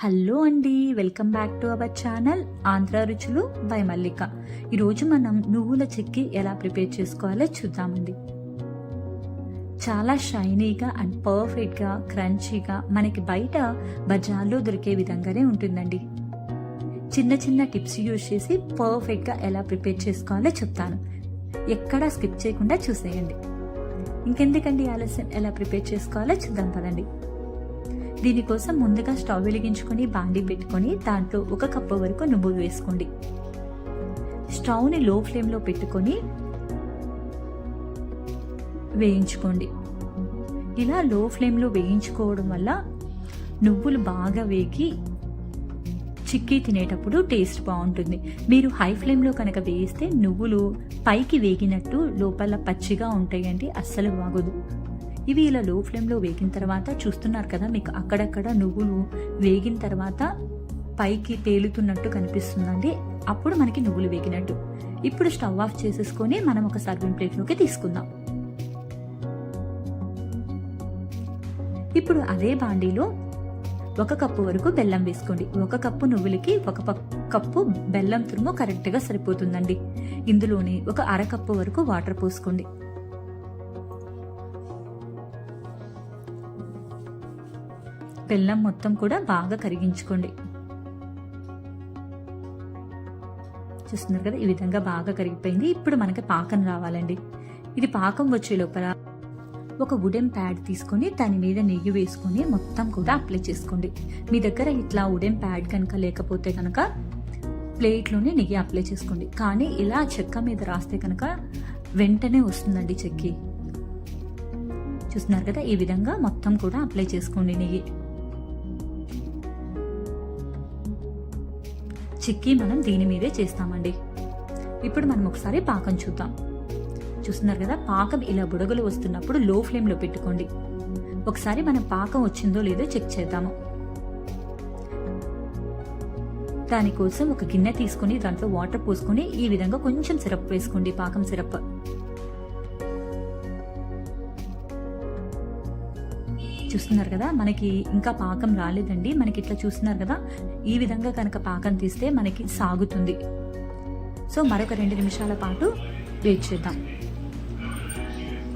Hello అండి welcome back to our channel Andhra రుచులు by మల్లిక. ఈరోజు మనం నువ్వుల చెక్కి ఎలా ప్రిపేర్ చేసుకోవాలో చూద్దామండి. చాలా షైనీగా అండ్ పర్ఫెక్ట్గా క్రంచీగా మనకి బయట బజార్లో దొరికే విధంగానే ఉంటుందండి. చిన్న చిన్న టిప్స్ యూజ్ చేసి పర్ఫెక్ట్గా ఎలా ప్రిపేర్ చేసుకోవాలో చెప్తాను. ఎక్కడా స్కిప్ చేయకుండా చూసేయండి. ఇంకెందుకండి ఆలస్యం? ఎలా ప్రిపేర్ చేసుకోవాలో చూద్దాం పదండి. దీనికోసం ముందుగా స్టవ్ వెలిగించుకొని బాండి పెట్టుకొని దాంట్లో ఒక కప్పు వరకు నువ్వులు వేసుకోండి. స్టవ్ని లో ఫ్లేమ్లో పెట్టుకొని వేయించుకోండి. ఇలా లో ఫ్లేమ్లో వేయించుకోవడం వల్ల నువ్వులు బాగా వేగి చిక్కీ తినేటప్పుడు టేస్ట్ బాగుంటుంది. మీరు హై ఫ్లేమ్లో కనుక వేయిస్తే నువ్వులు పైకి వేగినట్టు లోపల పచ్చిగా ఉంటాయండి అస్సలు బాగోదు ఇవి ఇలా లో ఫ్లేమ్లో వేగిన తర్వాత చూస్తున్నారు కదా మీకు అక్కడక్కడ నువ్వులు వేగిన తర్వాత పైకి తేలుతున్నట్టు కనిపిస్తుందండి. అప్పుడు మనకి నువ్వులు వేగినట్టు. ఇప్పుడు స్టవ్ ఆఫ్ చేసేసుకొని మనం ఒక సర్వింగ్ ప్లేట్లోకి తీసుకుందాం. ఇప్పుడు అదే బాండీలో ఒక కప్పు వరకు బెల్లం వేసుకోండి. ఒక కప్పు నువ్వులకి ఒక కప్పు బెల్లం తురుము కరెక్ట్గా సరిపోతుందండి. ఇందులోనే ఒక అరకప్పు వరకు వాటర్ పోసుకోండి. బెల్లం మొత్తం కూడా బాగా కరిగించుకోండి. చూస్తున్నారు కదా ఈ విధంగా బాగా కరిగిపోయింది. ఇప్పుడు మనకి పాకం రావాలండి. ఇది పాకం వచ్చే లోపల ఒక వుడెన్ ప్యాడ్ తీసుకొని దాని మీద నెయ్యి వేసుకొని మొత్తం కూడా అప్లై చేసుకోండి. మీ దగ్గర ఇట్లా వుడెన్ ప్యాడ్ కనుక లేకపోతే కనుక ప్లేట్లోనే నెయ్యి అప్లై చేసుకోండి. కానీ ఇలా చెక్క మీద రాస్తే కనుక వెంటనే వస్తుందండి చెక్కి. చూస్తున్నారు కదా ఈ విధంగా మొత్తం కూడా అప్లై చేసుకోండి నెయ్యి. చిక్కీ మనం దీని మీదే చేస్తామండి. ఇప్పుడు మనం ఒకసారి పాకం చూద్దాం. చూస్తున్నారు కదా పాకం ఇలా బుడగలు వస్తున్నప్పుడు లో ఫ్లేమ్లో పెట్టుకోండి. ఒకసారి మనం పాకం వచ్చిందో లేదో చెక్ చేద్దాము. దానికోసం ఒక గిన్నె తీసుకుని దాంట్లో వాటర్ పోసుకొని ఈ విధంగా కొంచెం సిరప్ వేసుకోండి పాకం సిరప్. చూస్తున్నారు కదా మనకి ఇంకా పాకం రాలేదండి. మనకి ఇట్లా చూస్తున్నారు కదా ఈ విధంగా కనుక పాకం తీస్తే మనకి సాగుతుంది. సో మరొక రెండు నిమిషాల పాటు వెయిట్ చేద్దాం.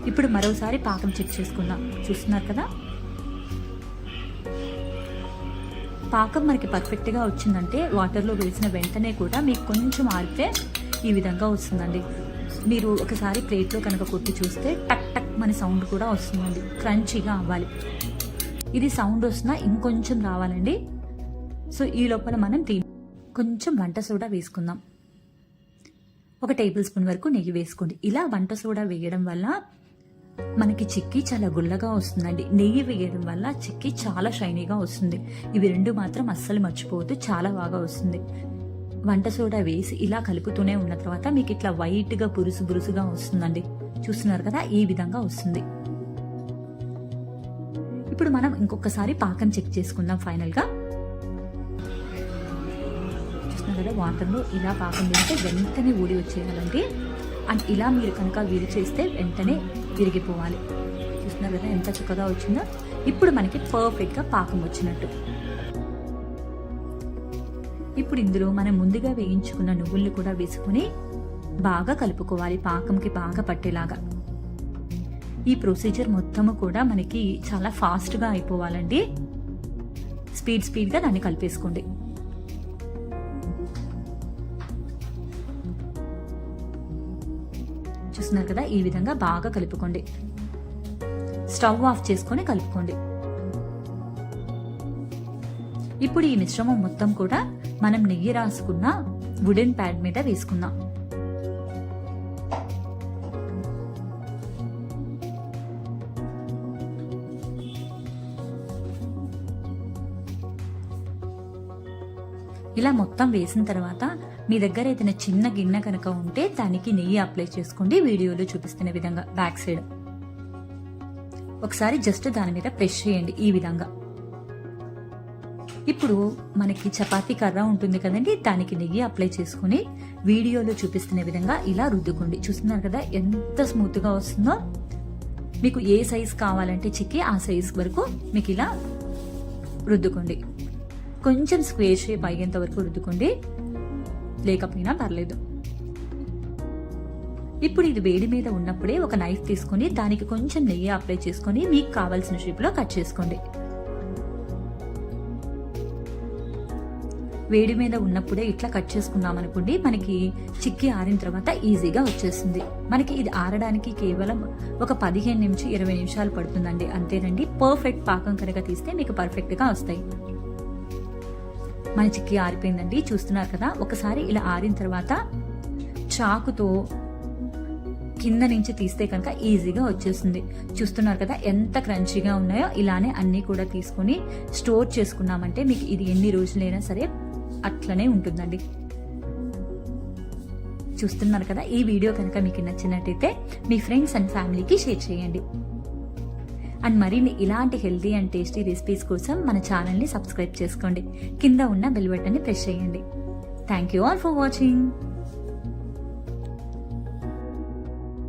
ఇప్పుడు మరోసారి పాకం చెక్ చేసుకుందాం. చూస్తున్నారు కదా? పాకం మనకి పర్ఫెక్ట్గా వచ్చిందంటే వాటర్లో వేసిన వెంటనే కూడా మీకు కొంచెం ఆరితే ఈ విధంగా వస్తుందండి. మీరు ఒకసారి ప్లేట్లో కనుక కొట్టి చూస్తే టక్ టక్ మన సౌండ్ కూడా వస్తుందండి. క్రంచీగా అవ్వాలి. ఇది సౌండ్ వస్తున్నా ఇంకొంచెం రావాలండి. సో ఈ లోపల మనం దీని కొంచెం వంట సోడా వేసుకుందాం. ఒక టేబుల్ స్పూన్ వరకు నెయ్యి వేసుకోండి. ఇలా వంట సోడా వేయడం వల్ల మనకి చిక్కి చాలా గుల్లగా వస్తుందండి. నెయ్యి వేయడం వల్ల చిక్కీ చాలా షైనీగా వస్తుంది. ఇవి రెండు మాత్రం అస్సలు మర్చిపోవద్దు. చాలా బాగా వస్తుంది. వంట సోడా వేసి ఇలా కలుపుతూనే ఉన్న తర్వాత మీకు ఇట్లా వైట్గా పురుసు బురుసుగా వస్తుందండి. చూస్తున్నారు కదా ఈ విధంగా వస్తుంది. ఇప్పుడు మనం ఇంకొకసారి పాకం చెక్ చేసుకుందాం ఫైనల్గా. చూస్తున్నారు కదా వాటర్లో ఇలా పాకం వేస్తే వెంటనే ఊడి వచ్చేయాలండి. అండ్ ఇలా మీరు కనుక విరి చేస్తే వెంటనే విరిగిపోవాలి. చూస్తున్నారు కదా ఎంత చక్కగా వచ్చిందో. ఇప్పుడు మనకి పర్ఫెక్ట్గా పాకం వచ్చినట్టు. ఇప్పుడు ఇందులో మనం ముందుగా వేయించుకున్న నువ్వుల్ని కూడా వేసుకుని బాగా కలుపుకోవాలి. పాకంకి బాగా పట్టేలాగా. ఈ ప్రొసీజర్ మొత్తము కూడా మనకి చాలా ఫాస్ట్గా అయిపోవాలండి. స్పీడ్ స్పీడ్గా దాన్ని కలిపేసుకోండి. చూస్తున్నారు కదా? ఈ విధంగా బాగా కలుపుకోండి. స్టవ్ ఆఫ్ చేసుకొని కలుపుకోండి. ఇప్పుడు ఈ మిశ్రమం మొత్తం కూడా మనం నెయ్యి రాసుకున్న వుడెన్ ప్యాడ్ మీద వేసుకుందాం. ఇలా మొత్తం వేసిన తర్వాత మీ దగ్గర ఏదైనా చిన్న గిన్నె కనుక ఉంటే దానికి నెయ్యి అప్లై చేసుకోండి. వీడియోలో చూపిస్తున్న విధంగా బ్యాక్ సైడ్ ఒకసారి జస్ట్ దాని మీద ప్రెస్ చేయండి ఈ విధంగా. ఇప్పుడు మనకి చపాతీ కర్ర ఉంటుంది కదండి దానికి నెయ్యి అప్లై చేసుకుని వీడియోలో చూపిస్తున్న విధంగా ఇలా రుద్దుకోండి. చూస్తున్నారు కదా ఎంత స్మూత్గా వస్తుందో? మీకు ఏ సైజ్ కావాలంటే చిక్కి ఆ సైజ్ వరకు మీకు ఇలా రుద్దుకోండి. కొంచెం స్క్వేర్ షేప్ అయ్యేంత వరకు రుద్దుకోండి. లేకపోయినా పర్లేదు. ఇప్పుడు ఇది వేడి మీద ఉన్నప్పుడే ఒక నైఫ్ తీసుకొని దానికి కొంచెం నెయ్యి అప్లై చేసుకొని మీకు కావాల్సిన షేప్లో కట్ చేసుకోండి. వేడి మీద ఉన్నప్పుడే ఇట్లా కట్ చేసుకున్నాం అనుకోండి మనకి చిక్కి ఆరిన తర్వాత ఈజీగా వచ్చేస్తుంది. మనకి ఇది ఆరడానికి కేవలం ఒక పదిహేను నుంచి ఇరవై నిమిషాలు పడుతుందండి. అంతేనండి పర్ఫెక్ట్ పాకం కనుక తీస్తే మీకు పర్ఫెక్ట్గా వస్తాయి. మన చిక్కి ఆరిపోయిందండి చూస్తున్నారు కదా? ఒకసారి ఇలా ఆరిన తర్వాత చాకుతో కింద నుంచి తీస్తే కనుక ఈజీగా వచ్చేస్తుంది. చూస్తున్నారు కదా ఎంత క్రంచీగా ఉన్నాయో ఇలానే అన్నీ కూడా తీసుకొని స్టోర్ చేసుకున్నామంటే మీకు ఇది ఎన్ని రోజులైనా సరే అట్లనే ఉంటుందండి. చూస్తున్నారు కదా ఈ వీడియో కనుక మీకు నచ్చినట్టయితే మీ ఫ్రెండ్స్ అండ్ ఫ్యామిలీకి షేర్ చేయండి. అండ్ మరిన్ని ఇలాంటి హెల్తీ అండ్ టేస్టీ రెసిపీస్ కోసం మన ఛానల్ని సబ్స్క్రైబ్ చేసుకోండి. కింద ఉన్న బెల్ బటన్ని ప్రెస్ చేయండి. Thank you all for watching.